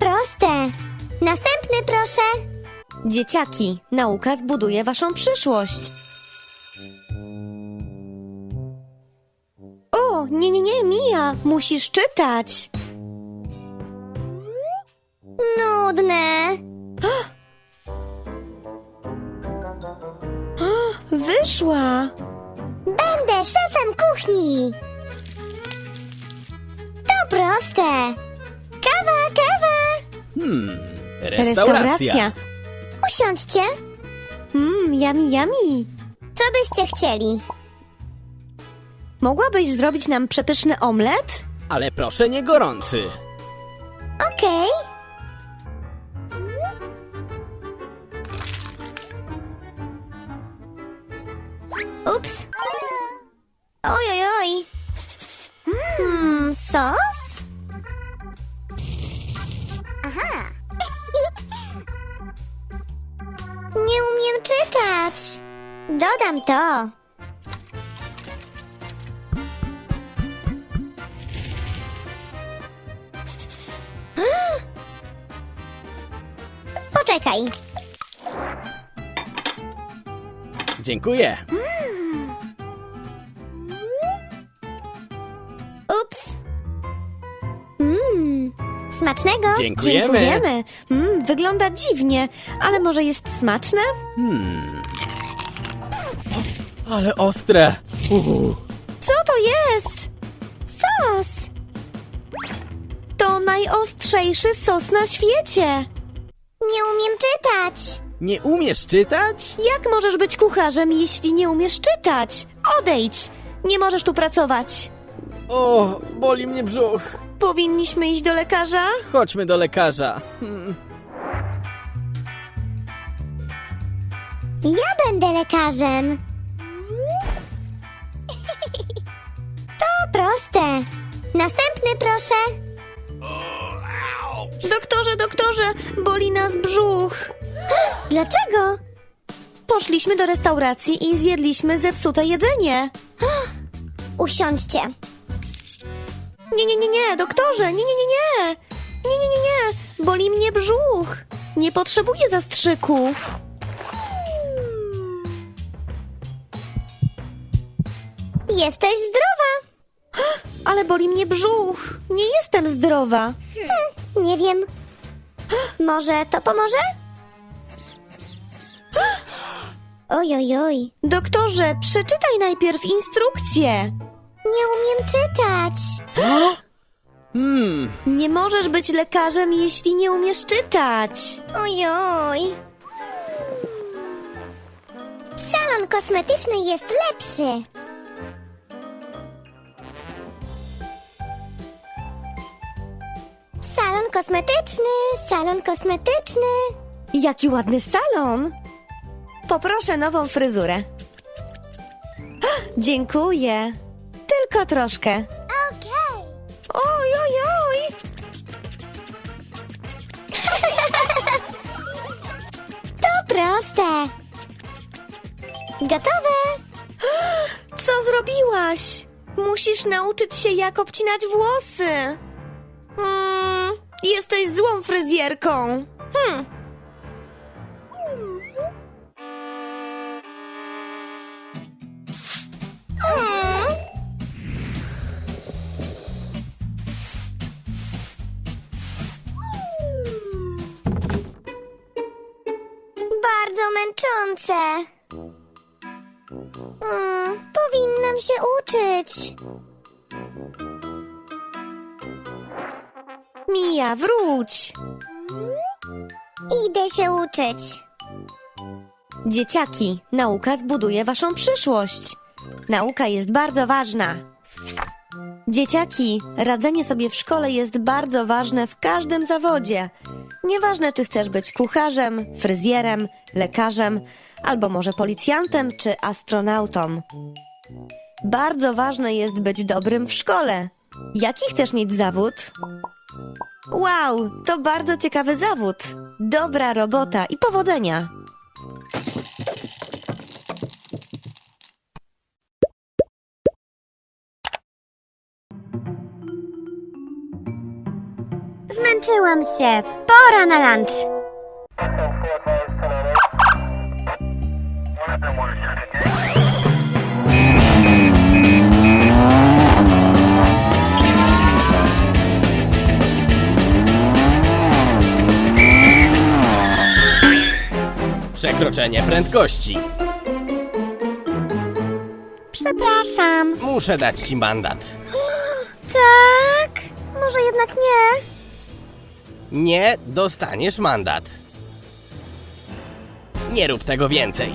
proste. Następny proszę. Dzieciaki, nauka zbuduje waszą przyszłość. O, nie, nie, nie, Mija, musisz czytać. Nudne. Wyszła. Będę szefem kuchni. To proste. Hmm, restauracja. Usiądźcie. Mmm, yummy, yummy. Co byście chcieli? Mogłabyś zrobić nam przepyszny omlet? Ale proszę nie gorący. Okej. Czytać. Dodam to. Poczekaj. Dziękuję. Smacznego. Dziękujemy. Dziękujemy. Mm, wygląda dziwnie, ale może jest smaczne? Hmm. Ale ostre. Uhu. Co to jest? Sos. To najostrzejszy sos na świecie. Nie umiem czytać. Nie umiesz czytać? Jak możesz być kucharzem, jeśli nie umiesz czytać? Odejdź! Nie możesz tu pracować. O, boli mnie brzuch. Powinniśmy iść do lekarza? Chodźmy do lekarza. Hmm. Ja będę lekarzem. To proste. Następny proszę. Doktorze, doktorze, boli nas brzuch. Dlaczego? Poszliśmy do restauracji i zjedliśmy zepsute jedzenie. Usiądźcie. Nie, nie, nie, nie, doktorze, nie, nie, nie, nie. Nie, nie, nie, nie. Boli mnie brzuch. Nie potrzebuję zastrzyku. Jesteś zdrowa. Ale boli mnie brzuch. Nie jestem zdrowa. Nie wiem. Może to pomoże? Oj, oj, oj. Doktorze, przeczytaj najpierw instrukcję. Nie umiem czytać. Hmm, Nie możesz być lekarzem, jeśli nie umiesz czytać. Oj, oj. Salon kosmetyczny jest lepszy. Salon kosmetyczny, salon kosmetyczny. Jaki ładny salon. Poproszę nową fryzurę. Dziękuję. Tylko troszkę. Okej. Oj, oj, oj. To proste. Gotowe. Co zrobiłaś? Musisz nauczyć się, jak obcinać włosy. Mm, jesteś złą fryzjerką. Hmm. Męczące. Mm, powinnam się uczyć. Mija, wróć. Idę się uczyć. Dzieciaki, nauka zbuduje waszą przyszłość. Nauka jest bardzo ważna. Dzieciaki, radzenie sobie w szkole jest bardzo ważne w każdym zawodzie. Nieważne, czy chcesz być kucharzem, fryzjerem, lekarzem, albo może policjantem czy astronautą. Bardzo ważne jest być dobrym w szkole. Jaki chcesz mieć zawód? Wow, to bardzo ciekawy zawód. Dobra robota i powodzenia. Zmęczyłam się. Pora na lunch. Przekroczenie prędkości. Przepraszam. Muszę dać ci mandat. Tak? Może jednak nie? Nie dostaniesz mandat. Nie rób tego więcej.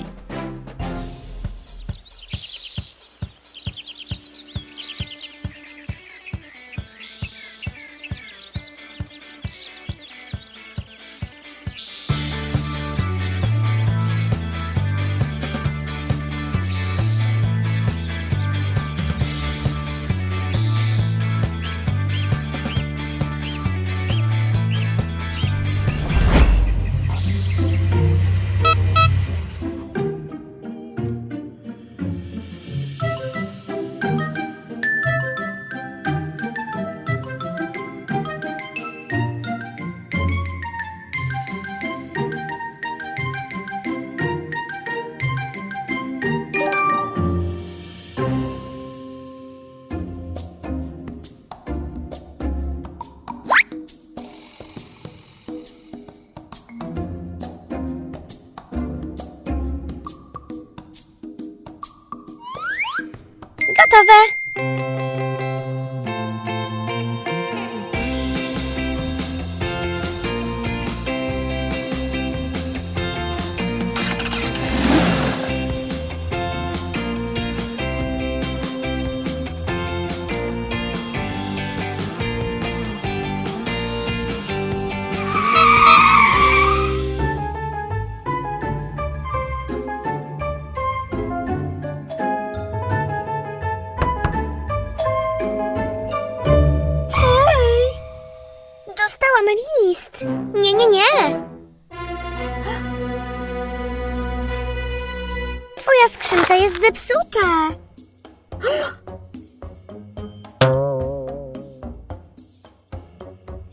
Twoja skrzynka jest zepsuta.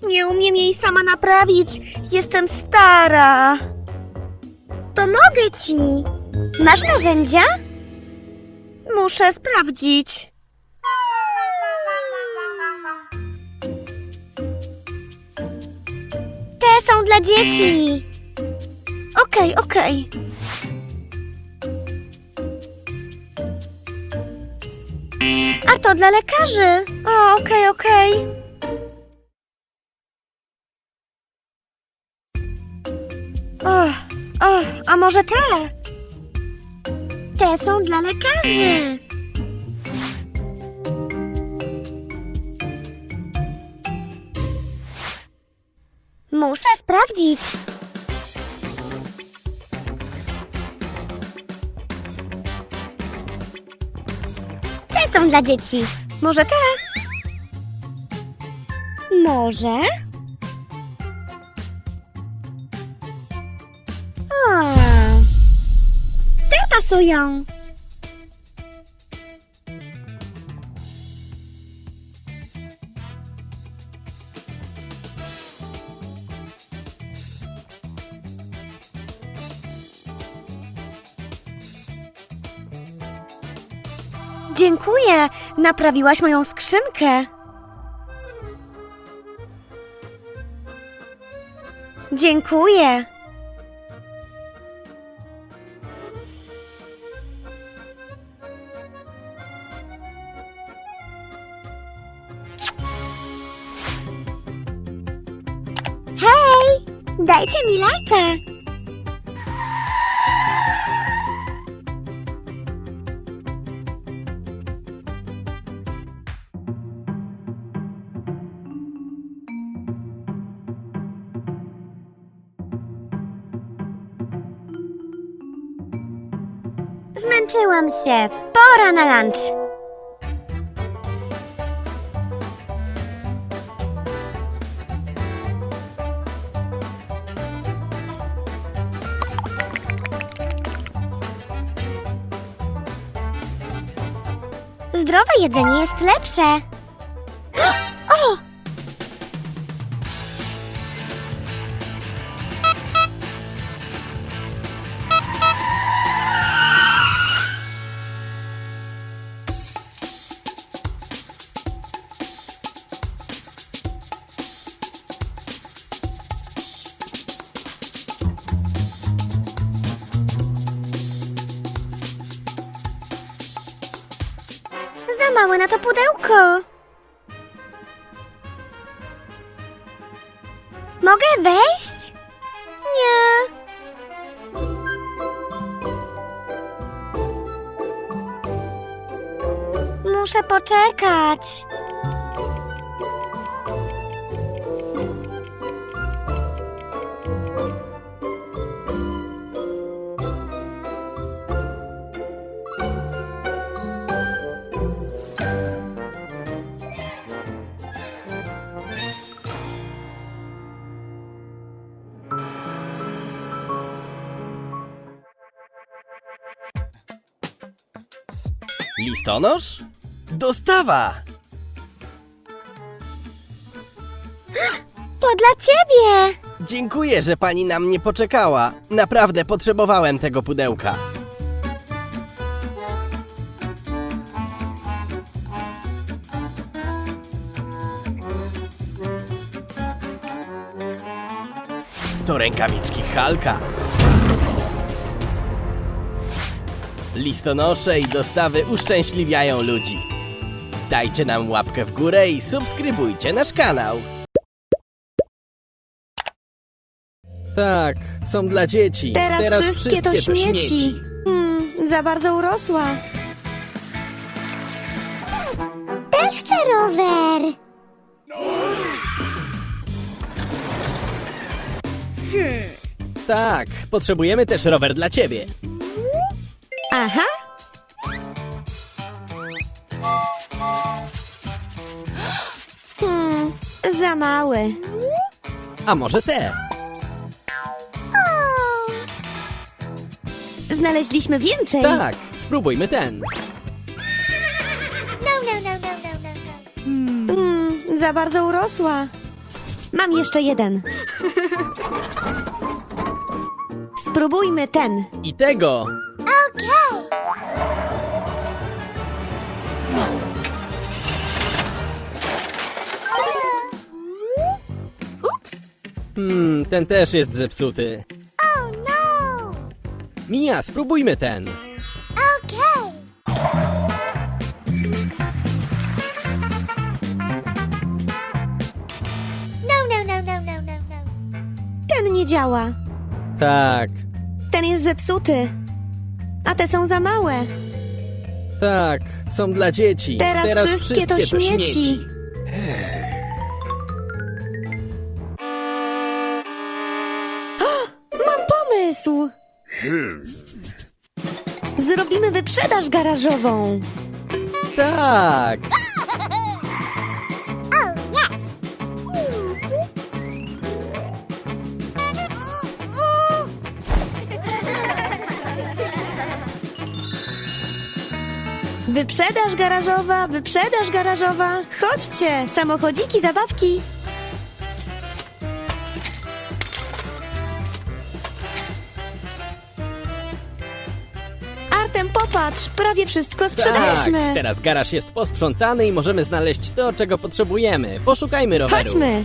Nie umiem jej sama naprawić. Jestem stara. Pomogę ci. Masz narzędzia? Muszę sprawdzić. Te są dla dzieci. Okej, okej. A to dla lekarzy. O, okej, okej. O, o, a może te? Te są dla lekarzy. Muszę sprawdzić. Są dla dzieci. Może te? Może? O, te pasują. Dziękuję. Naprawiłaś moją skrzynkę. Dziękuję. Hej! Dajcie mi lajkę. Zmęczyłam się. Pora na lunch. Zdrowe jedzenie jest lepsze. Małe na to pudełko. Mogę wejść? Nie. Muszę poczekać. Listonosz? Dostawa! To dla ciebie. Dziękuję, że pani na mnie poczekała. Naprawdę potrzebowałem tego pudełka. To rękawiczki Halka. Listonosze i dostawy uszczęśliwiają ludzi. Dajcie nam łapkę w górę i subskrybujcie nasz kanał. Tak, są dla dzieci. Teraz, wszystkie, to śmieci. Hmm, za bardzo urosła. Też chcę rower. Tak, potrzebujemy też rower dla ciebie. Aha. Hmm, za mały. A może te? Znaleźliśmy więcej. Tak, spróbujmy ten. No, no, no, no, no, no, no. Hmm, za bardzo urosła. Mam jeszcze jeden. Spróbujmy ten. I tego. Ten też jest zepsuty. Oh no. Mia, spróbujmy ten. Okej. No, no, no, no, no, no, no. Ten nie działa. Tak, Ten jest zepsuty. A te są za małe. tak, są dla dzieci. Teraz wszystkie to śmieci. Pomysł. Zrobimy wyprzedaż garażową. Tak, Oh. Wyprzedaż garażowa, wyprzedaż garażowa. Chodźcie, samochodziki, zabawki. Popatrz, prawie wszystko tak. sprzedaliśmy. Teraz garaż jest posprzątany i możemy znaleźć to, czego potrzebujemy. Poszukajmy roweru. Chodźmy.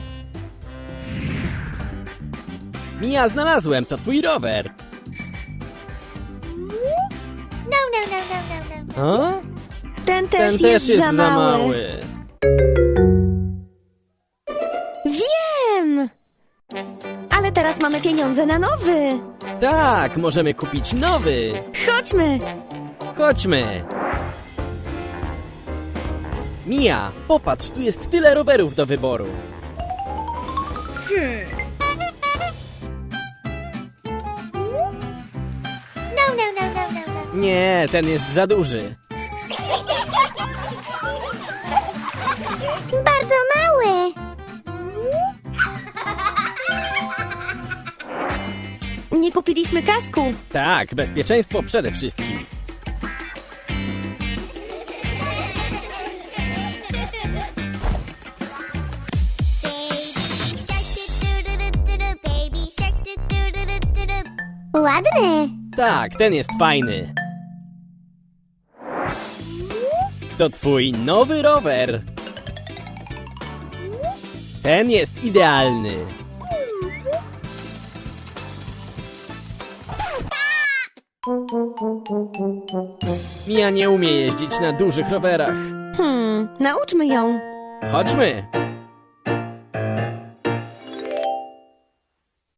Mia, znalazłem, to twój rower. No, no, no, no, no, no. O? Ten też, Ten też jest za mały. Wiem! Ale teraz mamy pieniądze na nowy. Tak, możemy kupić nowy. Chodźmy. Chodźmy! Mia, popatrz, tu jest tyle rowerów do wyboru. No, no, no, no, no, no. Nie, ten jest za duży. Bardzo mały. Nie kupiliśmy kasku. Tak, bezpieczeństwo przede wszystkim. Ładny. Tak, ten jest fajny. To twój nowy rower. Ten jest idealny. Mia nie umie jeździć na dużych rowerach. Hmm, nauczmy ją. Chodźmy.